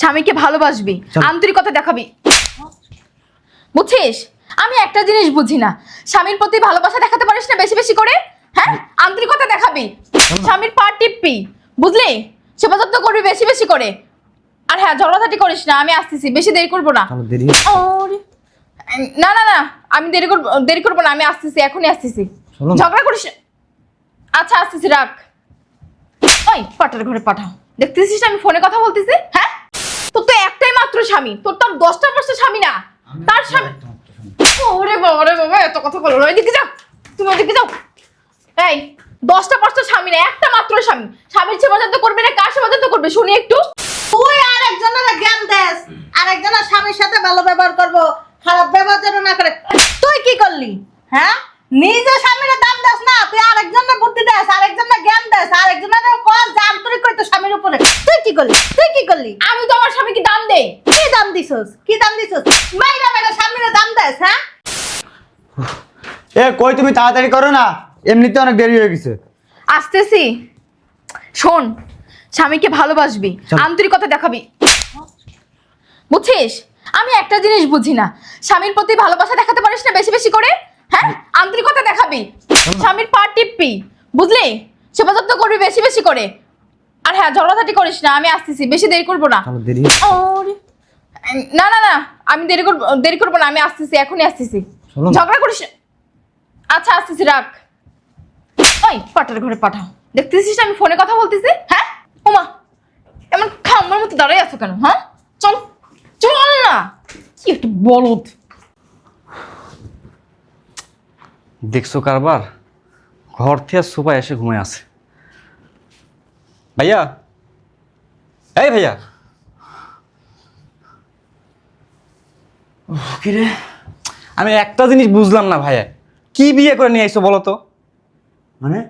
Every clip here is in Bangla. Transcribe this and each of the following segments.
স্বামীকে ভালোবাসবি আন্তরিকতা দেখাবি। বুঝছিস? আমি একটা জিনিস বুঝি না। স্বামীর প্রতি ভালোবাসা দেখাতে পারিস না বেশি বেশি করে? হ্যাঁ? আন্তরিকতা দেখাবি। স্বামীর পা টিপবি। বুঝলি? সেবা যত্ন করবি বেশি বেশি করে। আর হ্যাঁ ঝগড়াঝাটি করিস না আমি আসতেছি বেশি দেরি করব না। না না না আমি দেরি করব দেরি করব না আমি আসতেছি এখনই আসতেছি। ঝগড়া করিস আচ্ছা আসতেছি রাখ। ওই পাটার ঘরে পাঠাও। দেখতেছিস আমি ফোনে কথা বলতেছি? হ্যাঁ? একটাই মাত্র স্বামী। তোর তো দশটা পাঁচটা স্বামী না। তার স্বামী ওরে বাবা রে বাবা এত কথা বলো। না ওইদিকে যাও। তুমি ওইদিকে যাও। এই দশটা পাঁচটা স্বামী না একটা মাত্র স্বামী। স্বামীর সেবা যত্ন করবে না কার সেবা যত্ন করবে? শুনি একটু। তুই আর একজনের জ্ঞান দেস আর একজনের স্বামীর সাথে ভালো ব্যবহার করব খারাপ ব্যবহার যেন না করে। তুই কি করলি হ্যাঁ? নিজে স্বামীর দাম দেস না তুই আর একজনের বুদ্ধি দেস আর একজনের জ্ঞান দেস আর একজনের কল যে আন্তরিক করতো স্বামীর উপরে তুই কি করলি তুই কি করলি আমি তো আমার স্বামীকে দাম দেই কি দাম দিছস? কি দাম দিছস? মাইরা মাইরা স্বামীর দাম দেস হ্যাঁ? এ কই তুমি তাড়াতাড়ি করো না? এমনিতে অনেক দেরি হয়ে গেছে। আসতেছি। শোন স্বামীকে ভালোবাসবি আন্তরিকতা দেখাবি। বুঝছিস? আমি একটা জিনিস বুঝি না। স্বামীর প্রতি ভালোবাসা দেখাতে পারিস না বেশি বেশি করে? হ্যাঁ? আন্তরিকতা দেখাবি। স্বামীর পা টিপবি। বুঝলি? সেবা যত্ন করবি বেশি বেশি করে। আর হ্যাঁ ঝগড়াঝাটি করিস না আমি আসতেছি বেশি দেরি করব না। দেরি। না না না আমি দেরি করব দেরি করব না আমি আসতেছি এখনই আসতেছি। ঝগড়া করিস? আচ্ছা আসতেছি রাখ। ওই পাটার ঘরে পাঠাও। দেখতেছিস আমি ফোনে কথা বলতেছি? হ্যাঁ? ওমা এমন খাম্বার মতো দাঁড়াই আছো কেন হ্যাঁ? চল চল না। কি একটু বলদ। দেখছ কারবার? ঘর থেকে সোফায় এসে ঘুমায় আছে। ভাইয়া? এই ভাইয়া? উফ, কি রে? আমি একটা জিনিস বুঝলাম না ভাইয়া। কি বিয়ে করে নিয়ে আইছো বলো তো? মানে?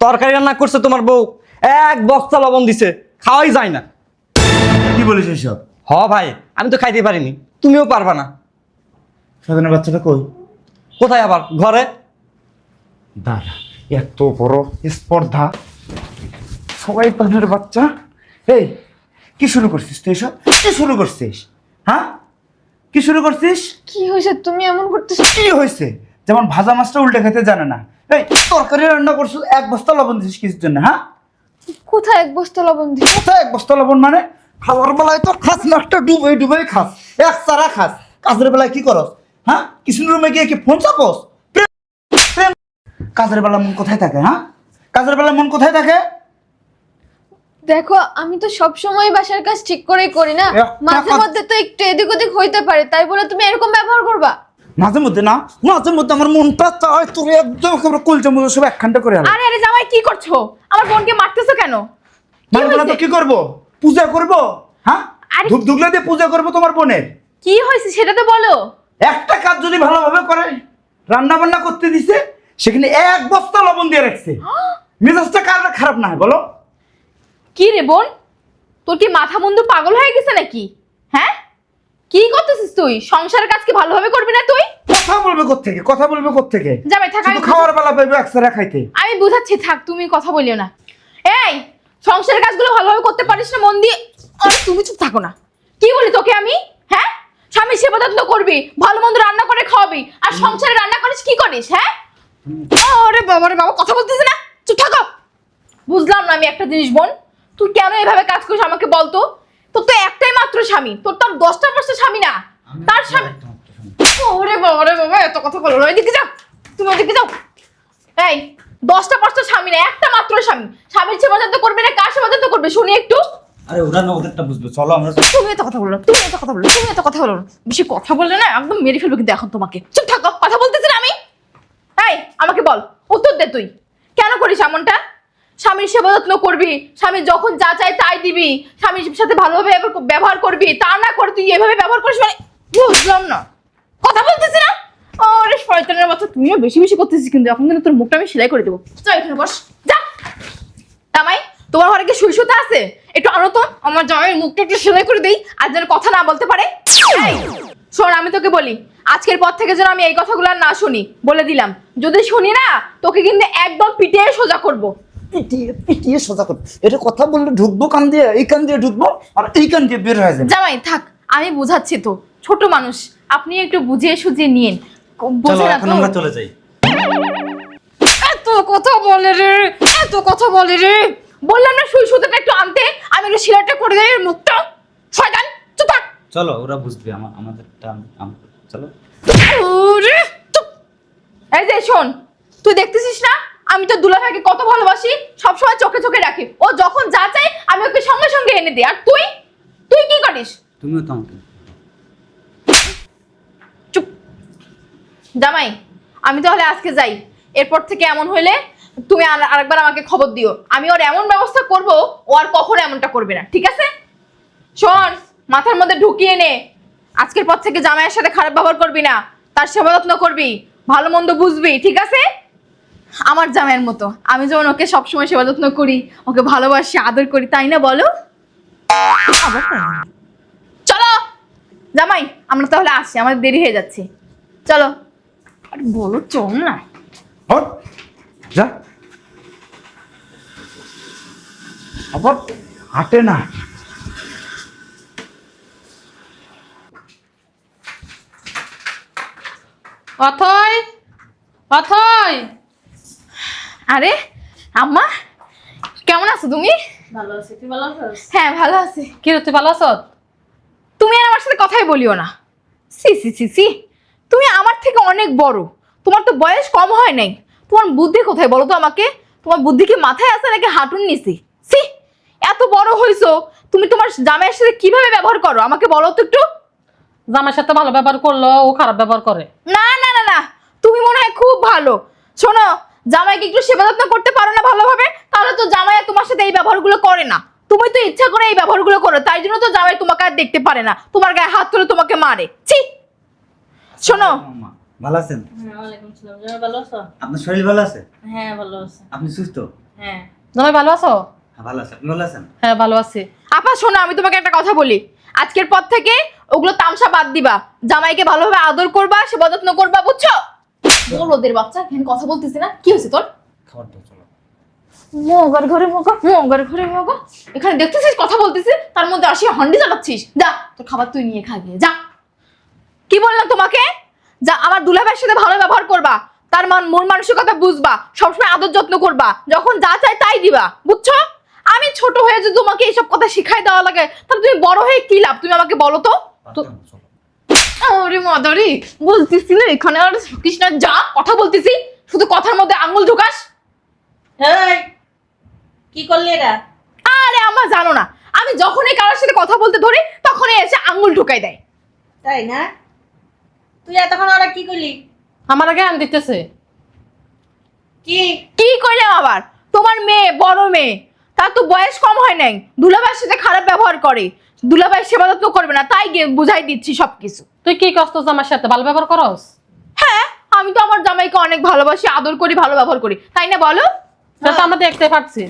তরকারি রান্না করছে তোমার বউ। এক বস্তা লবণ দিছে। খাওয়াই যায় না। কি বলিস এসব? হ ভাই আমি তো খাইতে পারিনি। তুমিও পারবা না। সাধারণ বাচ্চাটা কই? কোথায় আবার? ঘরে? দাঁড়া এত বড় স্পর্ধা। সবাই পানের বাচ্চা। এই কি শুরু করছিস তুই এসব? কি শুরু করছিস? হ্যাঁ? কি শুরু করছিস? কি হয়েছে? তুমি এমন করতেছো কি হয়েছে? যেমন ভাজা মাছটা উল্টে খেতে জানে না। এই তরকারি রান্না করছিস এক বস্তা লবণ দিছিস কিছুর জন্য হ্যাঁ? কোথায় এক বস্তা লবণ দিই কোথায় এক বস্তা লবণ মানে? খাবার বেলায় তো খাস নষ্ট ডুবে ডুবে খাস এক সারা খাস। কাজের বেলায় কি করস হ্যাঁ? কিষণ রুমে গিয়ে কি ফোন চাপস। কাজের বেলা মন কোথায় থাকে হ্যাঁ? কাজের বেলা মন কোথায় থাকে? দেখো আমি তো সব সময় বাসার কাজ ঠিক করেই করি না। মাঝে মধ্যে তো একটু এদিক ওদিক হইতে পারে তাই বলে তুমি এরকম ব্যবহার করবা? মাঝে মধ্যে না মাঝে মধ্যে আমার মনটা চায় তোর একদম একেবারে কলচা মতো সব একখানটা করে আরে আরে জামাই কি করছ? আমার বোনকে মারতেছো কেন? কি মানবো না তো কি করব? পূজা করব হ্যাঁ? ধূপ ধুকলে দিয়ে পূজা করব তোমার বোনের? কি হয়েছে সেটা তো বলো। একটা কাজ যদি ভালোভাবে করে রান্না বান্না করতে দিছে সেখানে এক বস্তা লবণ দিয়ে রাখছে। মেজাজটা কার খারাপ না হয় বলো? কি রে বোন? তোর কি মাথা বন্ধু পাগল হয়ে গেছে নাকি? হ্যাঁ? কি করতেছিস তুই? সংসারের কাজ কি ভালোভাবে করবি না তুই? কথা বলবে কোত্থেকে? কথা বলবে কোত্থেকে? যাবে থাক শুধু আমি খাওয়ার বেলা পাইবে একসারা খাইতে। আমি বুঝাচ্ছি থাক তুমি কথা বলিও না। এই সংসারের কাজগুলো ভালোভাবে করতে পারিস না মন দিয়ে আরে তুমি চুপ থাকো না। কি বলি তোকে আমি? হ্যাঁ? স্বামী সেবা যত্ন করবি ভালো মন্দ রান্না করে খাওয়াবি আর সংসারে রান্না করিস কি করিস হ্যাঁ? আরে বাবা রে বাবা কথা বলতেছিস না? চুপ থাকো। বুঝলাম না আমি একটা জিনিস বোন। তুই কেন এভাবে কাজ করিস আমাকে বলতো তোর তো একটাই মাত্র স্বামী। তোর তো আর দশটা পাঁচটা স্বামী না। তার স্বামী ওরে বাবা রে বাবা এত কথা বলো। ওইদিকে যাও। তুমি ওইদিকে যাও। এই দশটা পাঁচটা স্বামী না একটা মাত্র স্বামী। স্বামীর সেবা যত্ন করবে না কার সেবা যত্ন করবে শুনি একটু। আরে ওরা না ওদেরটা বুঝবে। চলো আমরা তুমি এত কথা বলো না তুমি এত কথা বলো তুমি এত কথা বলো না। বেশি কথা বললে না একদম মেরে ফেলবে কিন্তু এখন তোমাকে। চুপ থাকো কথা বলতেছি না আমি। এই আমাকে বল উত্তর দে তুই। কেন করিস এমনটা? স্বামীর সেবা যত্ন করবি, স্বামী যখন যা চায় তাই দিবি, স্বামীর সাথে ভালোভাবে ব্যবহার- করবি, তা না করে তুই এভাবে ব্যবহার করিস মানে বুঝলাম না। কথা বলতেছি না? আরে শয়তানের মতো তুমিও বেশি বেশি করতেছিস কিন্তু, এখন কিন্তু তোর মুখটা আমি সেলাই করে দেবো। যা এখানে বস, যা। তামাই তোমার ঘরে কি সুইসুতা আছে? একটু আনো তো, আমার জামাইয়ের মুখটা একটু সেলাই করে দেই, আর যেন কথা না বলতে পারে। শোন, আমি তোকে বলি, আজকের পর থেকে যেন আমি এই কথাগুলো আর না শুনি, বলে দিলাম। যদি শুনি না, তোকে কিন্তু একদম পিটিয়ে সোজা করব। পিটিয়ে পিটিয়ে সোজা করব। এটা কথা বললে ঢুকবো কান দিয়ে এই কান দিয়ে ঢুকবো আর এই কান দিয়ে বের হয়ে যাবে। জামাই থাক আমি বুঝাচ্ছি তো। ছোট মানুষ আপনি একটু বুঝিয়ে সুঝিয়ে নিন চলো এখন আমরা চলে যাই। এত কথা বলে রে এত কথা বলে রে। বললাম না সুই সুতোটা একটু আনতে। আমি একটু শিরাটা করে দেয় মুখটা। শয়তান চুপ থাক। চলো ওরা বুঝবে আমার আমাদেরটা আম- আম- চলো। ওরে, এই যে শোন তুই দেখতেছিস না? আমি তো দুলাভাইকে কত ভালোবাসি সবসময় চোখে চোখে রাখি। ও যখন যা চাই আমি ওকে সঙ্গে সঙ্গে এনে দিই। আর তুই? তুই কি করিস? তুমিও তো আমাকে চুপ। জামাই আমি তাহলে আজকে যাই। এরপর থেকে এমন হইলে তুমি আর আরেকবার আমাকে খবর দিও। আমি ওর এমন ব্যবস্থা করব ও আর কখনো এমনটা করবে না ঠিক আছে? শোন মাথার মধ্যে ঢুকিয়ে নে। আজকের পর থেকে জামাইয়ের সাথে খারাপ ব্যবহার করবি না। তার সেবা যত্ন করবি। ভালো মন্দ বুঝবি ঠিক আছে? আমার জামাইয়ের মতো। আমি যেমন ওকে সবসময় সেবা যত্ন করি ওকে ভালোবাসি আদর করি তাই না বলো? চলো! জামাই আমরা তাহলে আসি আমাদের দেরি হয়ে যাচ্ছে। চলো। আর বলো চল না। হট যা। আবার হাঁটে না। অথয়! অথয়! আরে আম্মা কেমন আছো তুমি? ভালো আছি। তুই ভালো আছিস? হ্যাঁ ভালো আছি। কি রে তুই ভালো আছো? তুমি আর আমার সাথে কথাই বলিও না। সি সি সি সি তুমি আমার থেকে অনেক বড়। তোমার তো বয়স কম হয় নাই। তোমার বুদ্ধি কোথায় বলো তো আমাকে? তোমার বুদ্ধি কি মাথায় আছে নাকি হাঁটুন নিছি সি এত বড় হইছো। তুমি তোমার জামাইয়ের সাথে কীভাবে ব্যবহার করো? আমাকে বলো তো একটু। জামার সাথে ভালো ব্যবহার করল ও খারাপ ব্যবহার করে। না না না না। তুমি মনে হয় খুব ভালো। শোনো জামাইকে একটু সেবা যত্ন করতে পারো না ভালোভাবে তাহলে তো জামাই আর তোমার সাথে এই ব্যবহারগুলো করে না। তুমি তো ইচ্ছা করে এই ব্যবহারগুলো করো তাই জন্য তো জামাই তোমাকে আর দেখতে পারে না। তোমার গায়ে হাত তুলে তোমাকে মারে। ছি! শোনো। ভালো আছেন? হ্যাঁ ওয়ালাইকুম সালাম। জামাই ভালো আছো? আপনার শরীর ভালো আছে? হ্যাঁ ভালো আছে। আপনি সুস্থ? হ্যাঁ। জামাই ভালো আছো? হ্যাঁ ভালো আছে। আপনি ভালো আছেন? হ্যাঁ ভালো আছি। আপা শোনো আমি তোমাকে একটা কথা বলি। আজকের পর থেকে ওগুলো তামসা বাদ দিবা। জামাইকে ভালোভাবে আদর করবা সেবা যত্ন করবা বুঝছ? বল ওদের বাচ্চা এখানে কথা বলতেছি না। কি হয়েছে তোর? খাবার দাও চলো। মগার ঘরে মগা মগার ঘরে মগা এখানে দেখতেছিস কথা বলতেছিস? তার মধ্যে আসি হন্ডি চালাচ্ছিস। যা তোর খাবার তুই নিয়ে খা গিয়ে যা। কি বললাম তোমাকে? যা আমার দুলাভাইয়ের সাথে ভালো ব্যবহার করবা। তার মান মন মানসিকতা বুঝবা। সবসময় আদর যত্ন করবা। যখন যা চাই তাই দিবা বুঝছ? আমি ছোট হয়ে যদি তোমাকে এইসব কথা শিখাই দেওয়া লাগে তাহলে তুমি বড় হয়ে কি লাভ? তুমি আমাকে বলো তো। আরে মাদারি বলতেছি না এখানে আর কৃষ্ণা যা কথা বলতেছি শুধু কথার মধ্যে আঙুল ঢুকাস। এই কি করলি এটা? আরে আমার জানো না আমি যখনই কারোর সাথে কথা বলতে ধরি তখনই এসে আঙুল ঢুকাই দেয়। তাই না? তুই এতক্ষণ ওরা কি করলি? আমার আগে আন দিতেছে। কি? কি করলাম আবার? তোমার মেয়ে বড় মেয়ে তার তো বয়স কম হয় নাই দুলাভাইয়ের সাথে খারাপ ব্যবহার করে। দুলাভাই সেবা যত্ন করবে না তাই গিয়ে বুঝাই দিচ্ছি সবকিছু। তুই কি কষ্ট জামার সাথে ভালো ব্যবহার করস? হ্যাঁ আমি তো আমার জামাইকে অনেক ভালোবাসি আদর করি ভালো ব্যবহার করি। তাই না বলো? তা তো আমরা দেখতে পাচ্ছি।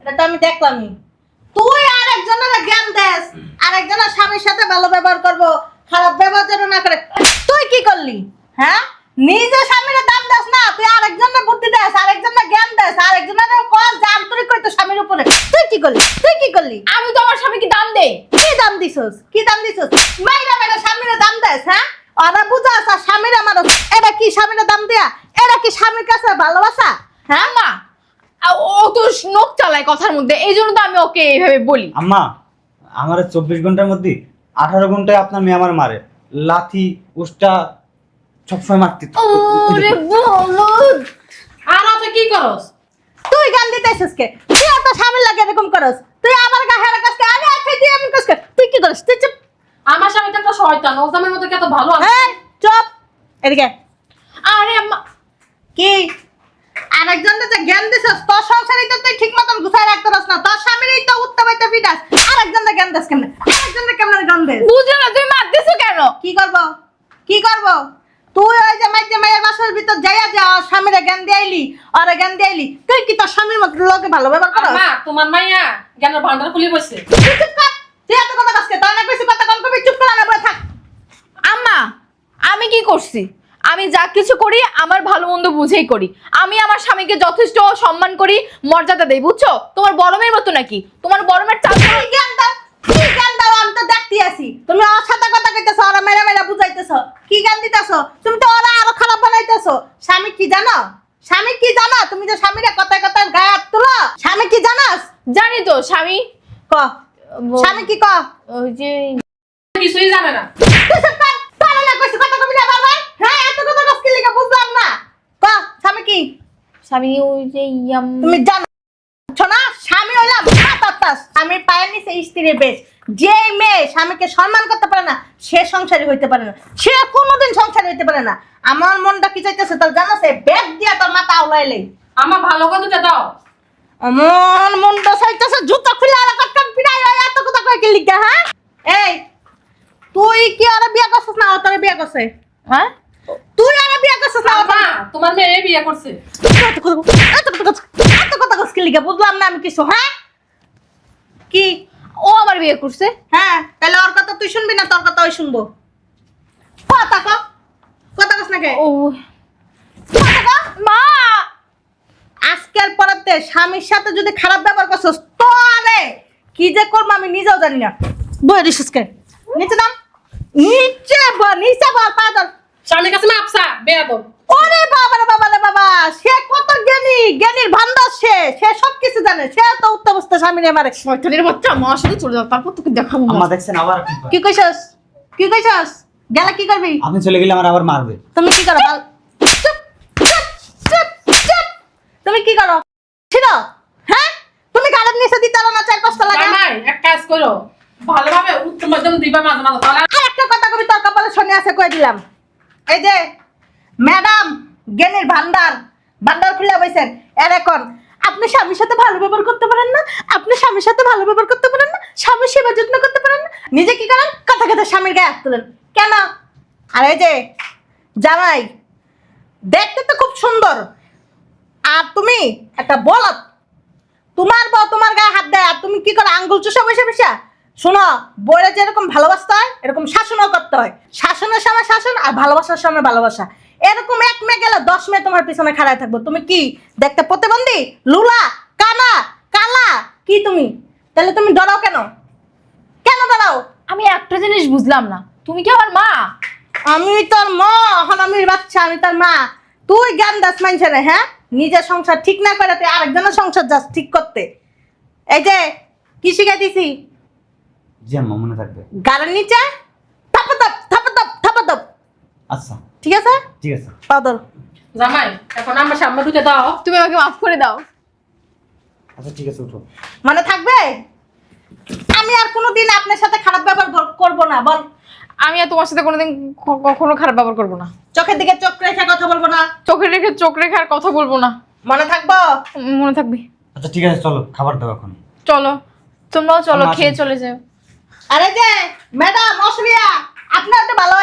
এটা তো আমি দেখলামই। তুই আর একজনের জ্ঞান দেস আর একজনের স্বামীর সাথে ভালো ব্যবহার করব খারাপ ব্যবহার যেন না করে। তুই কি করলি? হ্যাঁ? নিজে স্বামীর দাম দেস না তুই আরেকজনের বুদ্ধি দেস আরেকজনের জ্ঞান দেস আরেকজনের কল যে আন্তরিক হইতো স্বামীর উপরে। তুই কি করলি? তুই কি করলি? আমি তো আমার স্বামীকে দাম দেই। কি দাম দিছস? কি দাম দিছস? মাইরা মাইরা স্বামীর দাম দেস হ্যাঁ? ওরা বুঝাস আর স্বামীর আমার এটা কি স্বামীর দাম দেয়া? এটা কি স্বামীর কাছে ভালোবাসা? হ্যাঁ? মা ও তো নখ চালায় কথার মধ্যে এই জন্য তো আমি ওকে এইভাবে বলি। আম্মা আমার চব্বিশ ঘণ্টার মধ্যে আঠারো ঘন্টায় আপনার মেয়ে আমার মারে। লাথি উষ্টা সবসময় মারতে ওরে বলদ! আর তুই কি করস? তুই গান দিতেছিস কে? তুই এত স্বামীর লাগে এরকম করস? তুই আমার গাহের কাছে আরে আচ্ছা তুই এমন করস কে? তুই কি করস? তুই চুপ। আমার স্বামী তো একটা শয়তান ও জামার মতো কত ভালো আছে? এই চুপ। এদিকে আরে আম্মা কি? আরেকজন যে জ্ঞান দিছস তোর সংসারই তো তুই ঠিক মতন গুছাই রাখতে পারস না। তোর স্বামীরই তো উত্তর পাইতে ফিটাস আরেকজন জ্ঞান দেস কেমনে? আরেকজন কেমন জ্ঞান দেস? বুঝলো না তুমি মারতেছো কেন? কি করব? কি করব? তুই ওই যে মাইজে মাইয়ের বাসার ভিতর যাইয়া যা স্বামীরে জ্ঞান দিয়াইলি আর জ্ঞান দিয়াইলি তুই কি তোর স্বামীর মতো লোকে ভালো ব্যবহার মা তোমার মাইয়া জ্ঞানের ভান্ডার খুলে বসে। তুই চুপ কর তুই এত কথা তোর না কইছি কথা কম কবি চুপ করে বলে থাক। আম্মা আমি কি করছি? আমি যা কিছু করি আমার ভালো মন্দ বুঝেই করি। আমি আমার স্বামীকে যথেষ্ট সম্মান করি মর্যাদা দেই বুঝছ? তোমার বড়মের মতো নাকি? তোমার বড়মের চাল কি জ্ঞান দাও কি জ্ঞান দাও আমি তো দেখতে আছি। তুমি ওর সাথে কথা কইতেছো আর মেরা কি তুমি তো ওরা আরও খারাপ বানাইতেছো। স্বামী কি জানো? স্বামী কি জানো? তুমি যে স্বামীরে কথায় কথায় গায়ে হাত তুলো স্বামী কি জানাস? জানি তো স্বামী। ক। স্বামী কি ক? ওই যে কিছুই জানে না। তুই সব কার পারে না কইছিস কথা কবি না বারবার? হ্যাঁ এত কথা কস কি বুঝলাম না। ক স্বামী কি? স্বামী ওই যে ইয়াম তুমি জানো শোনা স্বামী হইলাম স্বামীর পায়ের নিচে স্ত্রীর বেশ। যে মেয়ে স্বামীকে সম্মান করতে পারে না সে সংসারী হইতে পারে না। সে কোনোদিন সংসারী হইতে পারে না। আমার মনটা কি চাইতেছে তোর জানো সে ব্যাগ দিয়া তোর মাথা আউলাইলে আমার ভালো করে দুটা দাও। আমার মনটা চাইতেছে জুতো খুলে আর কাটকান পিড়াই হয় এত কথা কয় কি লিখা হ্যাঁ? এই তুই কি আর বিয়া করছিস না তোরে বিয়া করছে? হ্যাঁ? তুই আর বিয়া করছিস না তোমার মেয়ে বিয়ে করছে। এত কথা এত কথা কি লিখা বুঝলাম না আমি কিছু হ্যাঁ? কি? ও আমার বিয়ে করছে? হ্যাঁ তাহলে ওর কথা তুই শুনবি না তোর কথা ওই শুনব। কথা ক। কথা কস না কে? ও। মা! আজকের পরেতে স্বামীর সাথে যদি খারাপ ব্যবহার করছস তো আরে কি যে করব আমি নিজেও জানি না। বই রিসুসকে নিচে নাম। নিচে বল নিচে বল পা ধর স্বামীর কাছে মাপসা বেয়া দাও ওরে বাবা রে বাবা রে বাবা সে কত জ্ঞানী জ্ঞানীর ভান্ডার সে সে সব কিছু জানে সে তো মারে শয়তানের বাচ্চা আমার সাথে চলে যাও তারপর তোকে দেখাবো আম্মা দেখছেন আবার কি কইছস? কি কইছস? গেলে কি করবি? আপনি চলে গেলে আমার আবার মারবে। তুমি কি করো? বাল- চুপ, চুপ, চুপ, চুপ। তুমি কি করো? ছিল? হ্যাঁ? তুমি গাড়ির নিচে দিতে পারো না চার পাঁচটা লাগা? এক কাজ করো। ভালোভাবে উত্তম মাধ্যম দিবা মাঝে মাঝে তাহলে আর একটা কথা কবি তোর কপালে শনি আছে কই দিলাম। এই যে ম্যাডাম জ্ঞানীর ভান্ডার। ভান্ডার খুলে বইছেন। এর এখন আপনি স্বামীর সাথে ভালো ব্যবহার করতে পারেন না, আপনি স্বামীর সাথে ভালো ব্যবহার করতে পারেন না, স্বামীর সেবা যত্ন করতে পারেন না, নিজে কি করেন? কথা কথা স্বামীর গায়ে হাত তোলেন। কেন? আরে যে জামাই, দেখতে তো খুব সুন্দর। আর তুমি একটা বলত তোমার বউ তোমার গায়ে হাত দেয়, আর তুমি কি করে? আঙ্গুল চুষা, বসে বসে। শোনো বইরা যেরকম ভালোবাসতে হয়, এরকম শাসনও করতে হয়। শাসনের সময় শাসন, আর ভালোবাসার সময় ভালোবাসা। এরকম এক মেয়ে গেলে দশ মেয়ে তোমার পিছনে খাড়ায় থাকব। তুমি কি দেখতে প্রতিবন্ধী? লুলা? কানা? কালা? কি তুমি? তাহলে তুমি ডরাও কেন? কেন ডরাও? আমি একটা জিনিস বুঝলাম না। তুমি কি আমার মা? আমি তোর মা হারামির বাচ্চা আমি তোর মা। তুই জ্ঞান দাস মানছে রে হ্যাঁ? নিজের সংসার ঠিক না করে তুই আরেকজনের সংসার যাস ঠিক করতে। এই যে কি শিখাই দিছি জি আম্মা মনে থাকবে। গাড়ির নিচে? থাপা থাপ থাপা থাপ থাপা থাপ। আচ্ছা। ঠিক আছে? ঠিক আছে। পাদর জামাই এখন আমার সামনে দুটা দাও। তুমি আমাকে মাফ করে দাও। আচ্ছা ঠিক আছে উঠো। মানে থাকবে? আমি আর কোনোদিন আপনার সাথে খারাপ ব্যবহার কর- করব না বল। আমি আর তোমার সাথে কোনোদিন কখনো খারাপ ব্যবহার করব না। চোখের দিকে চোখ রেখে কথা বলব না। চোখে রেখে চোখ রেখে আর কথা বলব না। মনে থাকব? মনে থাকবি। আচ্ছা ঠিক আছে চলো খাবার দাও এখন। চলো তোমরাও চলো খেয়ে চলে যাও। আরে যে ম্যাডাম অসুবিধা। আপনার তো ভালো